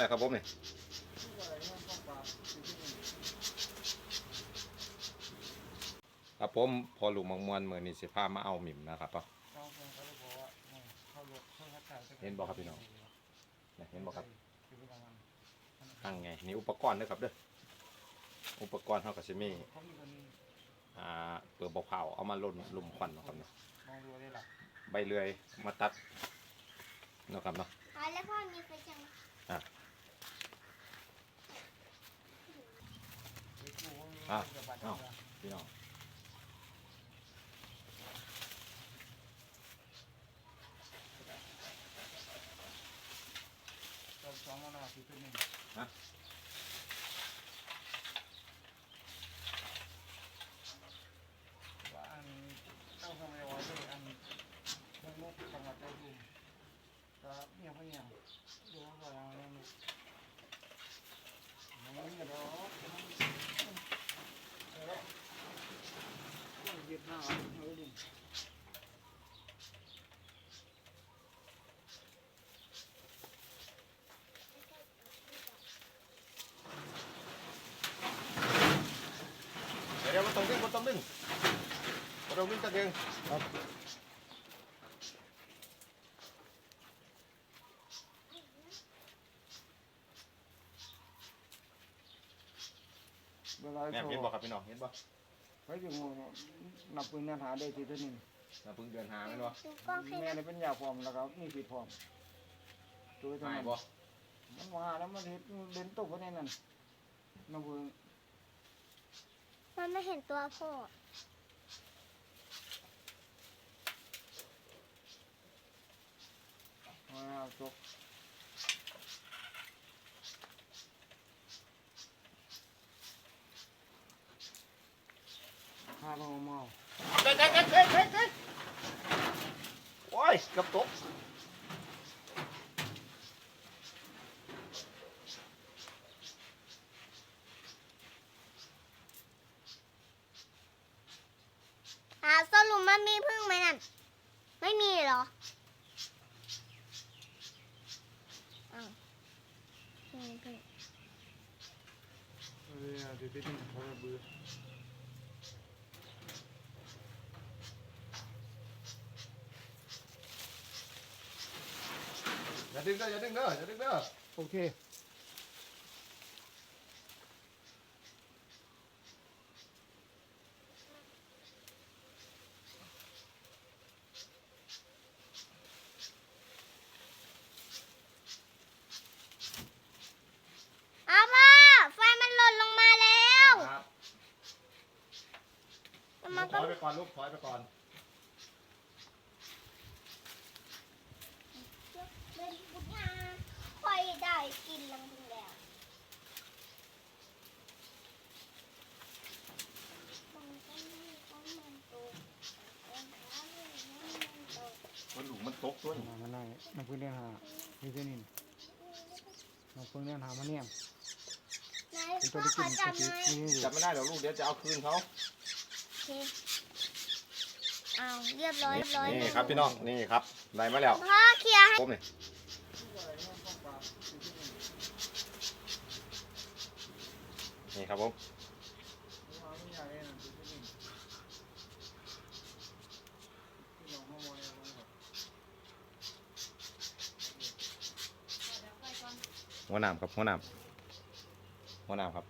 นะครับผมนี่ครับผมพอลูกมังมวนมือนี่สิพามาเอาหมิ่มนะครับเนาะเห็นบ่ครับพี่น้องเห็นบ่ครับตั้งไงนี่อุปกรณ์เด้อครับเด้ออุปกรณ์เขาก็สิมีอ่าเปลือกบกเผาเอามาล่นลุมควันนะครับเนาะใบเลื่อยมาตัดเนะครับเนาะอ๋อแล้วพ่อมีไฟจังอะ อ้าวพี่น้องว่าอันเจ้าทำไมวะด้วยอันพวกนกจังหวัดใจดุมก็เมียพะเนี่ยดูว่าอะไรนี่มันไม่กระโดดมันเออ เวียดนามเออดิเดี๋ยวเดี๋ย วมันต้องดึงมันต้องดึงมันต้องดึงตะเกียงครับเวลาแม่โชเห็นว์บ่ครับพี่น้องเห็นบ่เขาจะงูนับปืนนันหาได้ทีเท่านี้เราเพิ่งเดินหาแม่นบ่ดูกล้องให้แม่นะนี่เป็นยาพร้อมแล้วก็มีผิดพร้อมตัวเท่าหายนั้นบ่มันมาแล้วมันเห็นเด่นตกไว้ในนั้นน้ำปืนมันไม่เห็นตัวพ่อมาจกาลงมาเด็ดเด็ดเด็ดเด็ดเด็ดเด็ดโอ้ยเกับตกอ่าสรุปมันมีพึ่งไหมนั่น ไม่มีเหรออ้าวไม่มีพึ่งเออเดี๋ยวไปดึงเขาระเบือ อย่าดึงเด้ออย่าดึงเด้ออย่าดึงเด้อโอเคอาพ่อไฟมันหล่นลงมาแล้ว ครับมันถก็ อยไปก่อนลูกถอยไปก่อนเป็นพุทธาค่อยได้กินลังพึ่งแล้วมันก็ไม่ก็มันตกมันก็ไม่มันตก มันหลุมมัน ตกตัวนี้มามันได้น้ำปืนเลี้ยงหาเดี๋ยวนี่น้ำปืนเลี้ยงหามาเนี่ยนายเป็นพ่ตัวอที่ขกิอนจับหน่อยนี่จับไม่ได้เดี๋ยวลูกเดี๋ยวจะเอาคืนเขาโอเคอ้าวเรียบร้อยเรียบร้อยนี่ครับพี่น้องนี่ครับได้มาแล้วพ่อเคลียร์ให้ผมนี่นี่ครับผม หัวหนามครับหัวหนามหัวหนามครับ